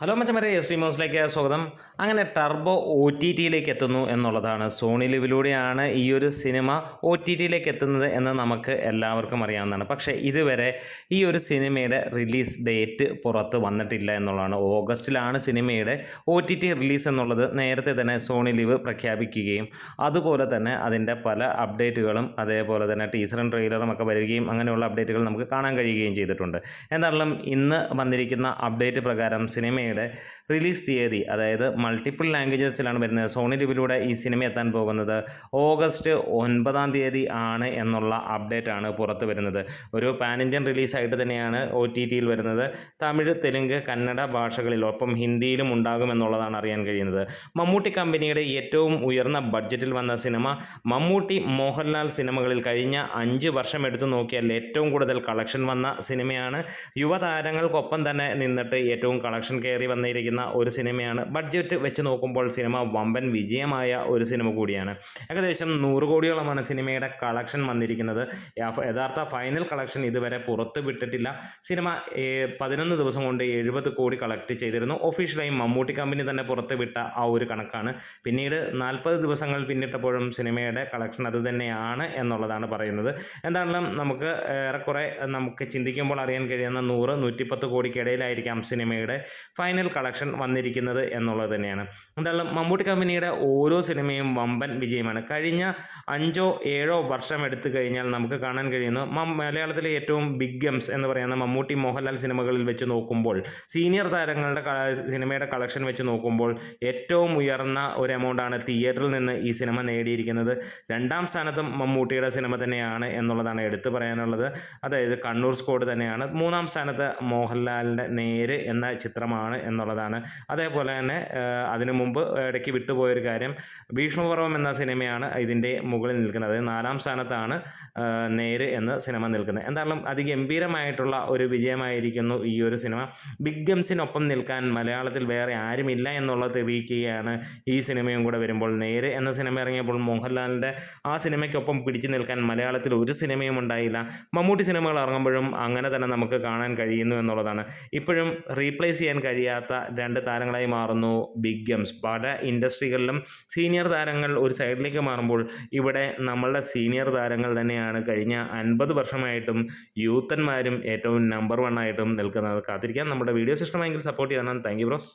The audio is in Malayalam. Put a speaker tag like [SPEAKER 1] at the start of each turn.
[SPEAKER 1] ഹലോ മച്ചമരെ എസ് ടി ന്യൂസിലേക്ക് സ്വാഗതം. അങ്ങനെ ടർബോ ഒ ടി ടിയിലേക്ക് എത്തുന്നു എന്നുള്ളതാണ് സോണി ലിവിലൂടെയാണ് ഈ ഒരു സിനിമ ഒ ടി ടിയിലേക്ക് എത്തുന്നത് എന്ന് നമുക്ക് എല്ലാവർക്കും അറിയാവുന്നതാണ്. പക്ഷേ ഇതുവരെ ഈ ഒരു സിനിമയുടെ റിലീസ് ഡേറ്റ് പുറത്ത് വന്നിട്ടില്ല എന്നുള്ളതാണ്. ഓഗസ്റ്റിലാണ് സിനിമയുടെ ഒ ടി ടി റിലീസ് എന്നുള്ളത് നേരത്തെ തന്നെ സോണി ലിവ് പ്രഖ്യാപിക്കുകയും അതുപോലെ തന്നെ അതിന്റെ പല അപ്ഡേറ്റുകളും അതേപോലെ തന്നെ ടീസറും ട്രെയിലറും ഒക്കെ വരികയും അങ്ങനെയുള്ള അപ്ഡേറ്റുകൾ നമുക്ക് കാണാൻ കഴിയുകയും ചെയ്തിട്ടുണ്ട്. എന്നാലും ഇന്ന് വന്നിരിക്കുന്ന അപ്ഡേറ്റ് പ്രകാരം സിനിമയുടെ റിലീസ് തീയതി അതായത് മൾട്ടിപ്പിൾ ലാംഗ്വേജസിലാണ് വരുന്നത്. സോണി ലിവിലൂടെ ഈ സിനിമ എത്താൻ പോകുന്നത് ഓഗസ്റ്റ് ഒൻപതാം തീയതി ആണ് എന്നുള്ള അപ്ഡേറ്റ് ആണ് പുറത്ത് വരുന്നത്. ഒരു പാൻ ഇന്ത്യൻ റിലീസായിട്ട് തന്നെയാണ് ഒ ടി ടിയിൽ വരുന്നത്. തമിഴ് തെലുങ്ക് കന്നഡ ഭാഷകളിൽ ഒപ്പം ഹിന്ദിയിലും ഉണ്ടാകുമെന്നുള്ളതാണ് അറിയാൻ കഴിയുന്നത്. മമ്മൂട്ടി കമ്പനിയുടെ ഏറ്റവും ഉയർന്ന ബഡ്ജറ്റിൽ വന്ന സിനിമ മമ്മൂട്ടി മോഹൻലാൽ സിനിമകളിൽ കഴിഞ്ഞ അഞ്ച് വർഷം എടുത്തു നോക്കിയാൽ ഏറ്റവും കൂടുതൽ കളക്ഷൻ വന്ന സിനിമയാണ്. യുവതാരങ്ങൾക്കൊപ്പം തന്നെ നിന്നിട്ട് ഏറ്റവും കളക്ഷൻ കയറി വന്നിരിക്കുന്ന ഒരു സിനിമയാണ്. ബഡ്ജറ്റ് വെച്ച് നോക്കുമ്പോൾ സിനിമ വമ്പൻ വിജയമായ ഒരു സിനിമ കൂടിയാണ്. ഏകദേശം നൂറ് കോടിയോളമാണ് സിനിമയുടെ കളക്ഷൻ വന്നിരിക്കുന്നത്. യഥാർത്ഥ ഫൈനൽ കളക്ഷൻ ഇതുവരെ പുറത്ത് വിട്ടിട്ടില്ല. സിനിമ പതിനൊന്ന് ദിവസം കൊണ്ട് എഴുപത് കോടി കളക്ട് ചെയ്തിരുന്നു. ഒഫീഷ്യലായി മമ്മൂട്ടി കമ്പനി തന്നെ പുറത്ത് വിട്ട ആ ഒരു കണക്കാണ്. പിന്നീട് നാൽപ്പത് ദിവസങ്ങൾ പിന്നിട്ടപ്പോഴും സിനിമയുടെ കളക്ഷൻ അത് തന്നെയാണ് എന്നുള്ളതാണ് പറയുന്നത്. എന്താണെങ്കിലും നമുക്ക് ഏറെക്കുറെ നമുക്ക് ചിന്തിക്കുമ്പോൾ അറിയാൻ കഴിയുന്ന നൂറ് നൂറ്റിപ്പത്ത് കോടിക്കിടയിലായിരിക്കാം സിനിമയുടെ ഫൈനൽ കളക്ഷൻ വന്നിരിക്കുന്നത് എന്നുള്ളത് തന്നെയാണ്. എന്തായാലും മമ്മൂട്ടി കമ്പനിയുടെ ഓരോ സിനിമയും വമ്പൻ വിജയമാണ്. കഴിഞ്ഞ അഞ്ചോ ഏഴോ വർഷം എടുത്തു കഴിഞ്ഞാൽ നമുക്ക് കാണാൻ കഴിയുന്നു. മലയാളത്തിലെ ഏറ്റവും ബിഗ് ഗംസ് എന്ന് പറയുന്ന മമ്മൂട്ടി മോഹൻലാൽ സിനിമകളിൽ വെച്ച് നോക്കുമ്പോൾ സീനിയർ താരങ്ങളുടെ സിനിമയുടെ കളക്ഷൻ വെച്ച് നോക്കുമ്പോൾ ഏറ്റവും ഉയർന്ന ഒരു എമൗണ്ടാണ് തിയേറ്ററിൽ നിന്ന് ഈ സിനിമ നേടിയിരിക്കുന്നത്. രണ്ടാം സ്ഥാനത്തും മമ്മൂട്ടിയുടെ സിനിമ തന്നെയാണ് എന്നുള്ളതാണ് എടുത്തു പറയാനുള്ളത്. അതായത് കണ്ണൂർ സ്കോഡ് തന്നെയാണ്. മൂന്നാം സ്ഥാനത്ത് മോഹൻലാലിന്റെ നേര് എന്ന ചിത്രമാണ് എന്നുള്ളതാണ്. അതേപോലെ തന്നെ അതിന് മുമ്പ് ഇടയ്ക്ക് വിട്ടുപോയൊരു കാര്യം ഭീഷ്മപർവം എന്ന സിനിമയാണ് ഇതിന്റെ മുകളിൽ നിൽക്കുന്നത്. അതായത് നാലാം സ്ഥാനത്താണ് നേര് എന്ന സിനിമ നിൽക്കുന്നത്. എന്തായാലും അതിഗംഭീരമായിട്ടുള്ള ഒരു വിജയമായിരിക്കുന്നു ഈ ഒരു സിനിമ. ബിഗ് ഗംസിനൊപ്പം നിൽക്കാൻ മലയാളത്തിൽ വേറെ ആരുമില്ല എന്നുള്ളത് തെളിയിക്കുകയാണ് ഈ സിനിമയും കൂടെ വരുമ്പോൾ. നേര് എന്ന സിനിമ ഇറങ്ങിയപ്പോൾ മോഹൻലാലിന്റെ ആ സിനിമയ്ക്കൊപ്പം പിടിച്ചു നിൽക്കാൻ മലയാളത്തിൽ ഒരു സിനിമയും ഉണ്ടായില്ല. മമ്മൂട്ടി സിനിമകൾ ഇറങ്ങുമ്പോഴും അങ്ങനെ തന്നെ നമുക്ക് കാണാൻ കഴിയുന്നു എന്നുള്ളതാണ്. ഇപ്പോഴും റീപ്ലേസ് ചെയ്യാൻ കഴിയാത്ത രണ്ട് താരങ്ങളായി മാറുന്നു ബിഗ് ഗെയിംസ് പല ഇൻഡസ്ട്രികളിലും സീനിയർ താരങ്ങൾ ഒരു സൈഡിലേക്ക് മാറുമ്പോൾ ഇവിടെ നമ്മളുടെ സീനിയർ താരങ്ങൾ തന്നെയാണ് കഴിഞ്ഞ അൻപത് വർഷമായിട്ടും യൂത്തന്മാരും ഏറ്റവും നമ്പർ വൺ ആയിട്ടും നിൽക്കുന്നത്. കാത്തിരിക്കാം. നമ്മുടെ വീഡിയോസ് ഇഷ്ടമായെങ്കിൽ സപ്പോർട്ട് ചെയ്യണം താങ്ക് യു ബ്രോസ്